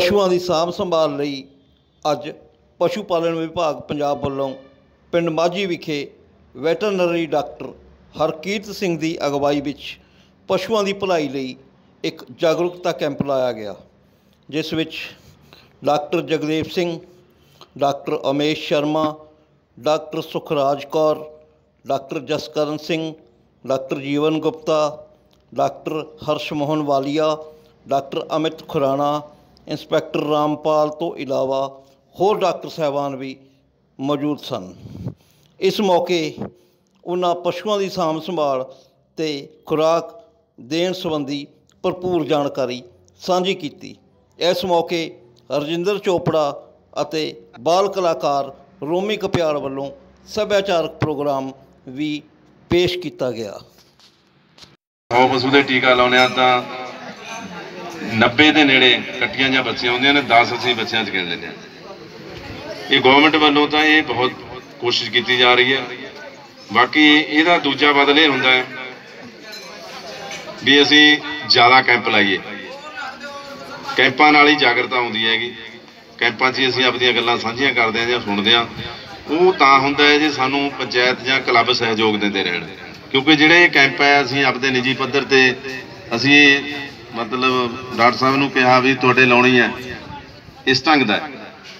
ਪਸ਼ੂਆਂ ਦੀ ਸਾਂਭ ਸੰਭਾਲ ਲਈ ਅੱਜ ਪਸ਼ੂ ਪਾਲਣ ਵਿਭਾਗ ਪੰਜਾਬ ਵੱਲੋਂ ਪਿੰਡ ਮਾਝੀ ਵਿਖੇ ਵੈਟਰਨਰੀ ਡਾਕਟਰ ਹਰਕੀਰਤ ਸਿੰਘ ਦੀ ਅਗਵਾਈ ਵਿੱਚ ਪਸ਼ੂਆਂ ਦੀ ਭਲਾਈ ਲਈ ਇੱਕ ਜਾਗਰੂਕਤਾ ਕੈਂਪ ਲਾਇਆ ਗਿਆ, ਜਿਸ ਵਿੱਚ doctor Jagdev Singh, doctor Amesh Sharma, doctor Sukhraj Kaur, doctor Jaskaran Singh, doctor Jeevan Gupta, doctor Harshmohan Walia, doctor Amit Khurana inspector Rampal ਤੋਂ ਇਲਾਵਾ ਹੋਰ ਡਾਕਟਰ ਸਾਹਿਬਾਨ ਵੀ ਮੌਜੂਦ ਸਨ। ਇਸ ਮੌਕੇ ਉਹਨਾਂ ਪਸ਼ੂਆਂ ਦੀ ਸਾਂਭ ਸੰਭਾਲ ਤੇ ਖੁਰਾਕ ਦੇਣ ਸੰਬੰਧੀ ਭਰਪੂਰ ਜਾਣਕਾਰੀ ਸਾਂਝੀ ਕੀਤੀ। ਇਸ ਮੌਕੇ ਰਜਿੰਦਰ ਚੋਪੜਾ ਅਤੇ ਬਾਲ ਕਲਾਕਾਰ ਰੋਮੀ ਕਪਿਆਲ ਵੱਲੋਂ ਸੱਭਿਆਚਾਰਕ ਪ੍ਰੋਗਰਾਮ ਵੀ ਪੇਸ਼ ਕੀਤਾ ਗਿਆ। ਉਹ ਦੇ ਟੀਕਾ ਲਾਉਣੇ ਤਾਂ 90 ਦੇ ਨੇੜੇ ਕੱਟੀਆਂ ਜਾਂ ਬੱਚੀਆਂ ਹੁੰਦੀਆਂ ਨੇ 10 ਅਸੀਂ ਬੱਚਿਆਂ 'ਚ ਗਿਣ ਲੈਂਦੇ ਹਾਂ। ਇਹ ਗਵਰਨਮੈਂਟ ਵੱਲੋਂ ਤਾਂ ਇਹ ਬਹੁਤ ਕੋਸ਼ਿਸ਼ ਕੀਤੀ ਜਾ ਰਹੀ ਹੈ। ਬਾਕੀ ਇਹਦਾ ਦੂਜਾ ਬਦਲ ਇਹ ਹੁੰਦਾ ਹੈ ਵੀ ਅਸੀਂ ਜ਼ਿਆਦਾ ਕੈਂਪ ਲਾਈਏ। ਕੈਂਪਾਂ ਨਾਲ ਹੀ ਜਾਗਰਤਾ ਆਉਂਦੀ ਹੈਗੀ। ਕੈਂਪਾਂ 'ਚ ਹੀ ਅਸੀਂ ਆਪਣੀਆਂ ਗੱਲਾਂ ਸਾਂਝੀਆਂ ਕਰਦੇ ਹਾਂ ਜਾਂ ਸੁਣਦੇ ਹਾਂ। ਉਹ ਤਾਂ ਹੁੰਦਾ ਹੈ ਜੇ ਸਾਨੂੰ ਪੰਚਾਇਤ ਜਾਂ ਕਲੱਬ ਸਹਿਯੋਗ ਦਿੰਦੇ ਰਹਿਣ। ਕਿਉਂਕਿ ਜਿਹੜੇ ਇਹ ਕੈਂਪ ਹੈ, ਅਸੀਂ ਆਪਦੇ ਨਿੱਜੀ ਪੱਧਰ ਤੇ ਅਸੀਂ ਮਤਲਬ ਡਾਕਟਰ ਸਾਹਿਬ ਨੂੰ ਕਿਹਾ ਵੀ ਤੁਹਾਡੇ ਲਾਉਣੀ ਹੈ। ਇਸ ਢੰਗ ਦਾ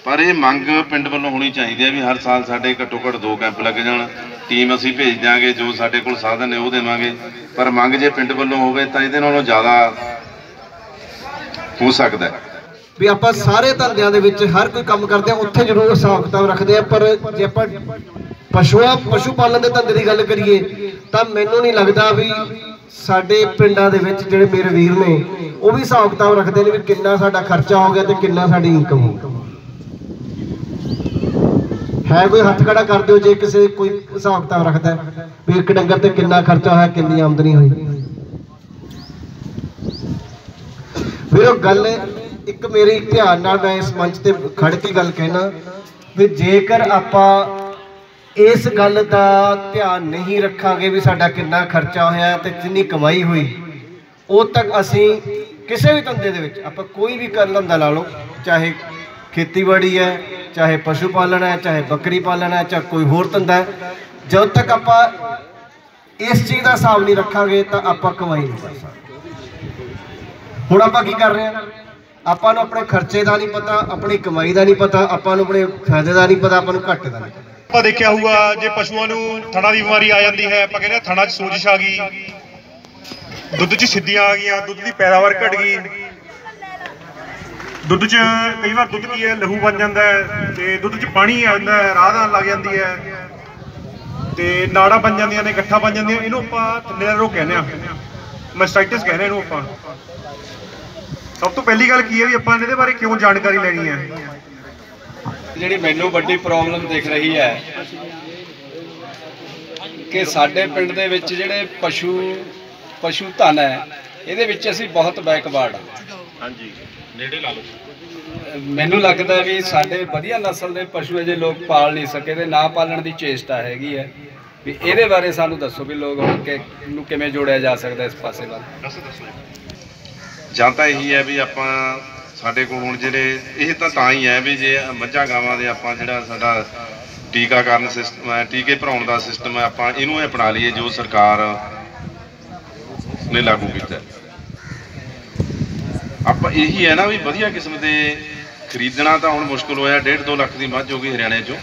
ਪਰ ਇਹ ਮੰਗ ਪਿੰਡ ਵੱਲੋਂ ਹੋਣੀ ਚਾਹੀਦੀ ਹੈ ਵੀ ਹਰ ਸਾਲ ਸਾਡੇ ਘੱਟੋ ਘੱਟ ਦੋ ਕੈਂਪ ਲੱਗ ਜਾਣ। ਟੀਮ ਅਸੀਂ ਭੇਜ ਦਿਆਂਗੇ, ਜੋ ਸਾਡੇ ਕੋਲ ਸਾਧਨ ਨੇ ਉਹ ਦੇਵਾਂਗੇ। ਪਰ ਮੰਗ ਜੇ ਪਿੰਡ ਵੱਲੋਂ ਹੋਵੇ ਤਾਂ ਇਹਦੇ ਨਾਲੋਂ ਜ਼ਿਆਦਾ ਹੋ ਸਕਦਾ ਹੈ। ਵੀ ਆਪਾਂ ਸਾਰੇ ਧੰਦਿਆਂ ਦੇ ਵਿੱਚ ਹਰ ਕੋਈ ਕੰਮ ਕਰਦੇ ਆ ਉੱਥੇ ਜ਼ਰੂਰ ਹਿਸਾਬ ਕਿਤਾਬ ਰੱਖਦੇ ਆ ਪਰ ਜੇ ਆਪਾਂ ਪਸ਼ੂਆਂ, ਪਸ਼ੂ ਪਾਲਣ ਦੇ ਧੰਦੇ ਦੀ ਗੱਲ ਕਰੀਏ, ਤਾਂ ਮੈਨੂੰ ਨਹੀਂ ਲੱਗਦਾ ਵੀ ਸਾਡੇ ਪਿੰਡਾਂ ਦੇ ਵਿੱਚ ਜਿਹੜੇ ਮੇਰੇ ਵੀਰ ਨੇ, ਉਹ ਵੀ ਹਿਸਾਬ ਕਿਤਾਬ ਰੱਖਦੇ ਨੇ ਵੀ ਕਿੰਨਾ ਸਾਡਾ ਖਰਚਾ ਹੋ ਗਿਆ ਤੇ ਕਿੰਨਾ ਸਾਡੀ ਇਨਕਮ ਹੋ ਗਈ। ਹੈ ਕੋਈ ਹੱਥ ਖੜਾ ਕਰ ਦਿਓ ਜੇ ਕਿਸੇ ਕੋਈ ਹਿਸਾਬ ਕਿਤਾਬ ਰੱਖਦਾ ਵੀ ਇੱਕ ਡੰਗਰ ਤੇ ਕਿੰਨਾ ਖਰਚਾ ਹੋਇਆ, ਕਿੰਨੀ ਆਮਦਨੀ ਹੋਈ। ਫਿਰ ਉਹ ਗੱਲ ਇੱਕ ਮੇਰੀ ਧਿਆਨ ਨਾਲ ਮੈਂ ਇਸ ਮੰਚ ਤੇ ਖੜ ਕੇ ਗੱਲ ਕਹਿਣਾ ਵੀ ਜੇਕਰ ਆਪਾਂ ਇਸ ਗੱਲ ਦਾ ਧਿਆਨ ਨਹੀਂ ਰੱਖਾਂਗੇ ਵੀ ਸਾਡਾ ਕਿੰਨਾ ਖਰਚਾ ਹੋਇਆ ਤੇ ਕਿੰਨੀ ਕਮਾਈ ਹੋਈ। ਉਦ ਤੱਕ ਅਸੀਂ ਕਿਸੇ ਵੀ ਧੰਦੇ ਦੇ ਵਿੱਚ, ਆਪਾਂ ਕੋਈ ਵੀ ਕਰ ਧੰਦਾ ਲਾ ਲਓ, ਚਾਹੇ ਖੇਤੀਬਾੜੀ ਹੈ, ਚਾਹੇ ਪਸ਼ੂ ਪਾਲਣ ਹੈ, ਚਾਹੇ ਬੱਕਰੀ ਪਾਲਣ ਹੈ, ਚਾਹੇ ਕੋਈ ਹੋਰ ਧੰਦਾ ਹੈ, ਜਦ ਤੱਕ ਆਪਾਂ ਇਸ ਚੀਜ਼ ਦਾ ਹਿਸਾਬ ਨਹੀਂ ਰੱਖਾਂਗੇ ਤਾਂ ਆਪਾਂ ਕਮਾਈ ਨਹੀਂ ਕਰ ਸਕਦੇ। ਹੁਣ ਆਪਾਂ ਕੀ ਕਰ ਰਹੇ ਹਾਂ? ਆਪਾਂ ਨੂੰ ਆਪਣੇ ਖਰਚੇ ਦਾ ਨਹੀਂ ਪਤਾ, ਆਪਣੀ ਕਮਾਈ ਦਾ ਨਹੀਂ ਪਤਾ, ਆਪਾਂ ਨੂੰ ਆਪਣੇ ਫਾਇਦੇ ਦਾ ਨਹੀਂ ਪਤਾ, ਆਪਾਂ ਨੂੰ ਘਾਟੇ ਦਾ ਨਹੀਂ ਪਤਾ। ਆਪਾਂ ਦੇਖਿਆ ਹੋਊਗਾ ਜੇ ਪਸ਼ੂਆਂ ਨੂੰ ਥਣਾ ਦੀ ਬਿਮਾਰੀ ਆ ਜਾਂਦੀ ਹੈ, ਆਪਾਂ ਕਹਿੰਦੇ ਥਣਾ 'ਚ ਸੋਜਸ਼ ਆ ਗਈ। ਦੁੱਧ 'ਚ ਸਿੱਧੀਆਂ ਆ ਗਈਆਂ, ਦੁੱਧ ਦੀ ਪੈਦਾਵਾਰ ਘਟ ਗਈ। ਦੁੱਧ 'ਚ ਕਈ ਵਾਰ ਦੁੱਧ ਕੀ ਹੈ, ਲਹੂ ਬਣ ਜਾਂਦਾ ਹੈ ਤੇ ਦੁੱਧ 'ਚ ਪਾਣੀ ਆ ਜਾਂਦਾ ਹੈ, ਰਾਹ ਲੱਗ ਜਾਂਦੀ ਹੈ। ਤੇ ਨਾੜਾਂ ਬਣ ਜਾਂਦੀਆਂ ਨੇ ਇਕੱਠਾ ਬਣ ਜਾਂਦੀਆਂ, ਇਹਨੂੰ ਆਪਾਂ ਥੱਲੇ ਦਾ ਰੋਗ ਕਹਿੰਦੇ ਆ ਮਸਟਾਈਟਿਸ ਕਹਿੰਦੇ ਇਹਨੂੰ ਆਪਾਂ। ਸਭ ਤੋਂ ਪਹਿਲੀ ਗੱਲ ਕੀ ਹੈ ਵੀ ਆਪਾਂ ਇਹਦੇ ਬਾਰੇ ਕਿਉਂ ਜਾਣਕਾਰੀ ਲੈਣੀ ਹੈ? ਜਿਹੜੀ ਮੈਨੂੰ ਵੱਡੀ ਪ੍ਰੋਬਲਮ ਦਿਖ ਰਹੀ ਹੈ ਕਿ ਸਾਡੇ ਪਿੰਡ ਦੇ ਵਿੱਚ ਜਿਹੜੇ ਪਸ਼ੂ ਪਸ਼ੂ ਧਨ ਹੈ ਇਹਦੇ ਵਿੱਚ ਅਸੀਂ ਬਹੁਤ ਬੈਕਵਰਡ ਹਾਂ। ਹਾਂਜੀ ਨੇੜੇ ਲਾ ਲਓ। ਮੈਨੂੰ ਲੱਗਦਾ ਵੀ ਸਾਡੇ ਵਧੀਆ ਨਸਲ ਦੇ ਪਸ਼ੂ ਅਜੇ ਲੋਕ ਪਾਲ ਨਹੀਂ ਸਕੇ ਤੇ ਨਾ ਪਾਲਣ ਦੀ ਚੇਸ਼ਟਾ ਹੈਗੀ ਹੈ। ਵੀ ਇਹਦੇ ਬਾਰੇ ਸਾਨੂੰ ਦੱਸੋ ਵੀ ਲੋਕ ਨੂੰ ਕਿਵੇਂ ਜੋੜਿਆ ਜਾ ਸਕਦਾ ਇਸ ਪਾਸੇ ਵੱਲ। ਦੱਸੋ ਦੱਸੋ। ਜਾਂ ਤਾਂ ਇਹੀ ਹੈ ਵੀ ਆਪਾਂ ਸਾਡੇ ਕੋਲ ਹੁਣ ਜਿਹੜੇ, ਇਹ ਤਾਂ ਤਾਂ ਹੀ ਹੈ ਵੀ ਜੇ ਮੱਝਾਂ ਗਾਵਾਂ ਦੇ ਆਪਾਂ ਜਿਹੜਾ ਸਾਡਾ ਟੀਕਾਕਰਨ ਸਿਸਟਮ ਹੈ, ਟੀਕੇ ਭਰਾਉਣ ਦਾ ਸਿਸਟਮ ਹੈ, ਆਪਾਂ ਇਹਨੂੰ ਅਪਣਾ ਲਈਏ ਜੋ ਸਰਕਾਰ ਨੇ ਲਾਗੂ ਕੀਤਾ ਆਪਾਂ ਇਹੀ ਹੈ ਨਾ ਵੀ ਵਧੀਆ ਕਿਸਮ ਦੇ ਖਰੀਦਣਾ ਤਾਂ ਹੁਣ ਮੁਸ਼ਕਲ ਹੋਇਆ 1.5 2 ਲੱਖ ਦੀ ਮੱਝ ਹੋ ਗਈ ਹਰਿਆਣੇ ਚੋਂ।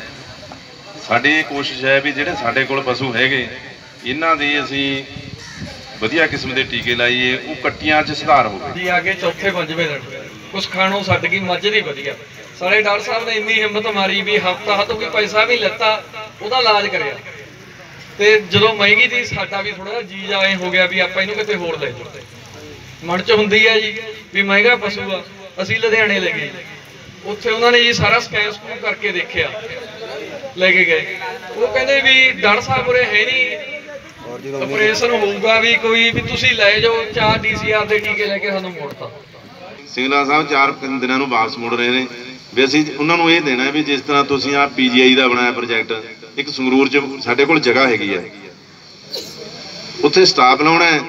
ਸਾਡੀ ਇਹ ਕੋਸ਼ਿਸ਼ ਹੈ ਵੀ ਜਿਹੜੇ ਸਾਡੇ ਕੋਲ ਪਸ਼ੂ ਹੈਗੇ, ਇਹਨਾਂ ਦੇ ਅਸੀਂ ਵਧੀਆ ਕਿਸਮ ਦੇ ਟੀਕੇ ਲਾਈਏ, ਉਹ ਕੱਟੀਆਂ 'ਚ ਸੁਧਾਰ ਹੋਵੇ। ਦੀ ਆ ਚੌਥੇ ਪੰਜਵੇਂ ਦਿਨ। ਕੁਛ ਖਾਣੋਂ ਛੱਡ ਗਈ ਮੱਝ ਨਹੀਂ ਵਧੀਆ। ਸਾਰੇ ਡਾਕਟਰ ਸਾਹਿਬ ਨੇ ਇੰਨੀ ਹਿੰਮਤ ਮਾਰੀ ਵੀ ਹਫਤਾ ਹੱਥੋਂ ਕੋਈ ਪੈਸਾ ਵੀ ਲੱਤਾ ਉਹਦਾ ਇਲਾਜ ਕਰਿਆ। ਤੇ ਜਦੋਂ ਮਹਿੰਗੀ ਦੀ ਸਾਡਾ ਵੀ ਥੋੜਾ ਜੀ ਜਾਏ ਹੋ ਗਿਆ ਵੀ ਆਪਾਂ ਇਹਨੂੰ ਕਿਤੇ ਹੋਰ ਲੈ ਜਾਓ ਮਨ ਚ ਹੁੰਦੀ ਹੈ ਜੀ ਵੀ ਮਹਿੰਗਾ ਪਸ਼ੂ ਆ ਅਸੀਂ ਲੁਧਿਆਣੇ ਲੈ ਗਏ। ਉੱਥੇ ਉਹਨਾਂ ਨੇ ਜੀ ਸਾਰਾ ਸਕੈਨ ਸਕੂਨ ਕਰਕੇ ਦੇਖਿਆ ਲੈ ਕੇ ਗਏ। ਉਹ ਕਹਿੰਦੇ ਵੀ ਡਾਕਟਰ ਸਾਹਿਬ ਉਰੇ ਹੈ ਨਹੀਂ। ਆਪਰੇਸ਼ਨ ਹੋਊਗਾ ਵੀ ਕੋਈ ਵੀ ਤੁਸੀਂ ਲੈ ਜਾਓ ਚਾਰ ਡੀਸੀਆਰ ਦੇ ਟੀਕੇ ਲੈ ਕੇ ਸਾਨੂੰ ਮੋੜਤਾ। ਸਿੰਗਲਾ ਸਾਹਿਬ ਚਾਰ ਦਿਨਾਂ ਨੂੰ ਵਾਪਸ ਮੁੜ ਰਹੇ ਨੇ। ਵੀ ਅਸੀਂ ਉਹਨਾਂ ਨੂੰ ਇਹ ਦੇਣਾ ਵੀ ਜਿਸ ਤਰ੍ਹਾਂ ਤੁਸੀਂ ਆ ਪੀਜੀਆਈ ਦਾ ਬਣਾਇਆ ਪ੍ਰੋਜੈਕਟ ਇੱਕ ਸੰਗਰੂਰ ਚ ਸਾਡੇ ਕੋਲ ਜਗ੍ਹਾ ਹੈਗੀ ਹੈ। ਉੱਥੇ ਸਟਾਫ ਲਾਉਣਾ ਹੈ,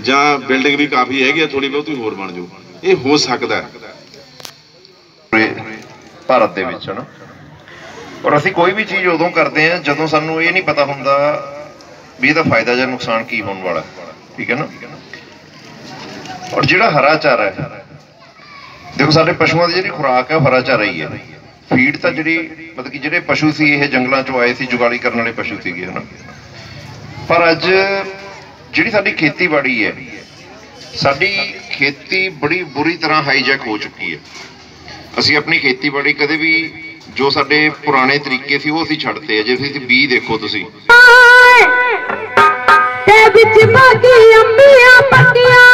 ਜਾਂ ਬਿਲਡਿੰਗ ਵੀ ਕਾਫੀ ਹੈਗੀ ਆ ਥੋੜੀ ਬਹੁਤੀ ਹੋਰ ਬਣ ਜਾਊ। ਇਹ ਹੋ ਸਕਦਾ ਹੈ। ਭਾਰਤ ਦੇ ਵਿੱਚ, ਹਨਾ? ਔਰ ਅਸੀਂ ਕੋਈ ਵੀ ਚੀਜ਼ ਉਦੋਂ ਕਰਦੇ ਹਾਂ ਜਦੋਂ ਸਾਨੂੰ ਇਹ ਨਹੀਂ ਪਤਾ ਹੁੰਦਾ ਵੀ ਇਹਦਾ ਫਾਇਦਾ ਜਾਂ ਨੁਕਸਾਨ ਕੀ ਹੋਣ ਵਾਲਾ ਠੀਕ ਹੈ ਨਾ? ਔਰ ਜਿਹੜਾ ਹਰਾ ਚਾਰਾ ਹੈ, ਦੇਖੋ ਸਾਡੇ ਪਸ਼ੂਆਂ ਦੀ ਜਿਹੜੀ ਖੁਰਾਕ ਹੈ ਹਰਾ ਚਾਰਾ ਹੀ ਹੈ। ਫੀਡ ਤਾਂ ਜਿਹੜੀ, ਮਤਲਬ ਕਿ ਜਿਹੜੇ ਪਸ਼ੂ ਸੀ, ਇਹ ਜੰਗਲਾਂ ਚੋਂ ਆਏ ਸੀ, ਜੁਗਾਲੀ ਕਰਨ ਵਾਲੇ ਪਸ਼ੂ ਸੀਗੇ, ਹਨਾ। ਪਰ ਅੱਜ ਜਿਹੜੀ ਸਾਡੀ ਖੇਤੀਬਾੜੀ ਹੈ, ਸਾਡੀ ਖੇਤੀ ਬੜੀ ਬੁਰੀ ਤਰ੍ਹਾਂ ਹਾਈਜੈਕ ਹੋ ਚੁੱਕੀ ਹੈ। ਅਸੀਂ ਆਪਣੀ ਖੇਤੀਬਾੜੀ ਕਦੇ ਵੀ ਜੋ ਸਾਡੇ ਪੁਰਾਣੇ ਤਰੀਕੇ ਸੀ, ਉਹ ਅਸੀਂ ਛੱਡਤੇ ਆ ਜੇ ਤੁਸੀਂ ਬੀ ਦੇਖੋ ਤੁਸੀਂ। ਤੇ ਵਿੱਚ ਬਾਗੀ ਅੰਬੀਆਂ ਪੱਕੀਆਂ।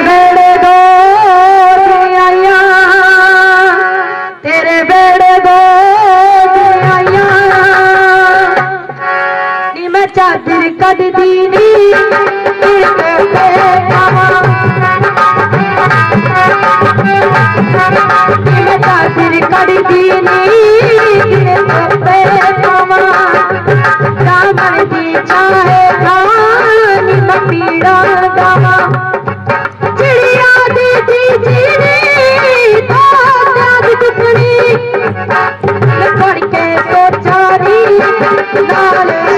ਨੀ। ਮੈਂ ਚਾਦਰ ਕੱਢਦੀ ਨੀ। ਕਿਤੇ ਪਾਵਾਂ। ਨੀ ਮੈਂ ਚਾਦਰ ਕੱਢਦੀ ਨੀ ਕਿਤੇ ਪਾਵਾਂ ਰਾਮਣ ਦੀ ਚਾਹੇ ਰਾਣੀ ਮੈਂ ਪੀੜਾ ਗਾਵਾਂ। ਚਿੜੀਆਂ ਦੀ ਦੀ ਜੀਣੀ ਤੋਤਿਆਂ ਦੀ ਟੁਕੜੀ ਮੈਂ ਪੜ ਕੇ ਸੋਚਾਰੀ ਨਾਲ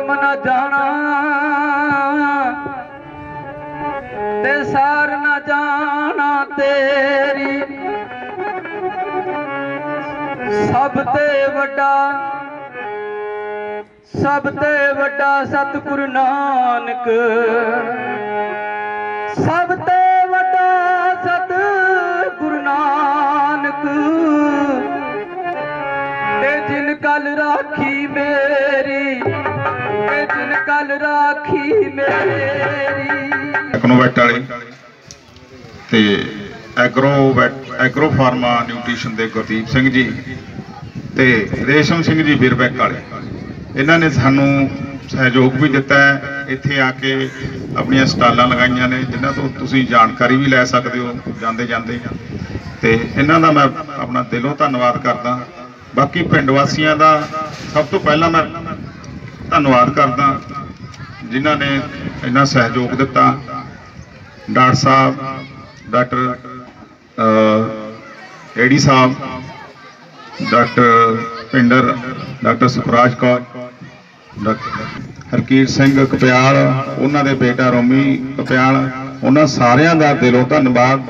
ਕਰਮ ਨਾ ਜਾਣਾ। ਤੇ ਸਾਰ ਨਾ ਜਾਣਾ ਤੇਰੀ। ਸਭ ਤੇ ਵੱਡਾ, ਸਭ ਤੇ ਵੱਡਾ ਸਤਿਗੁਰੂ ਨਾਨਕ। ਸਭ ਤੇ ਰਾਖੀ ਵਾਲੇ ਤੇ ਐਗਰੋ ਐਗਰੋ ਫਾਰਮਾ ਨਿਊਟ੍ਰੀਸ਼ਨ ਦੇ ਗੁਰਦੀਪ ਸਿੰਘ ਜੀ ਤੇ ਰੇਸ਼ਮ ਸਿੰਘ ਜੀ ਵੀਰਬੈਕ ਵਾਲੇ। ਇਹਨਾਂ ਨੇ ਸਾਨੂੰ ਸਹਿਯੋਗ ਵੀ ਦਿੱਤਾ ਹੈ। ਇੱਥੇ ਆ ਕੇ ਆਪਣੀਆਂ ਸਟਾਲਾਂ ਲਗਾਈਆਂ ਨੇ, ਜਿਨ੍ਹਾਂ ਤੋਂ ਤੁਸੀਂ ਜਾਣਕਾਰੀ ਵੀ ਲੈ ਸਕਦੇ ਹੋ ਜਾਂਦੇ ਜਾਂਦੇ। ਤੇ ਇਹਨਾਂ ਦਾ ਮੈਂ ਆਪਣਾ ਦਿਲੋਂ ਧੰਨਵਾਦ ਕਰਦਾ। ਬਾਕੀ ਪਿੰਡ ਵਾਸੀਆਂ ਦਾ ਸਭ ਤੋਂ ਪਹਿਲਾਂ ਮੈਂ ਧੰਨਵਾਦ ਕਰਦਾ। ਜਿਨ੍ਹਾਂ ਨੇ ਇੰਨਾ ਸਹਿਯੋਗ ਦਿੱਤਾ। ਡਾਕਟਰ ਸਾਹਿਬ, ਡਾਕਟਰ ਏਡੀ ਸਾਹਿਬ, doctor Pinder, doctor Sukhraj Kaur, doctor Harkir Singh Kapiyal, ਉਹਨਾਂ ਦੇ ਬੇਟਾ ਰੋਮੀ ਕਪਿਆਲ, ਉਹਨਾਂ ਸਾਰਿਆਂ ਦਾ ਦਿਲੋਂ ਧੰਨਵਾਦ।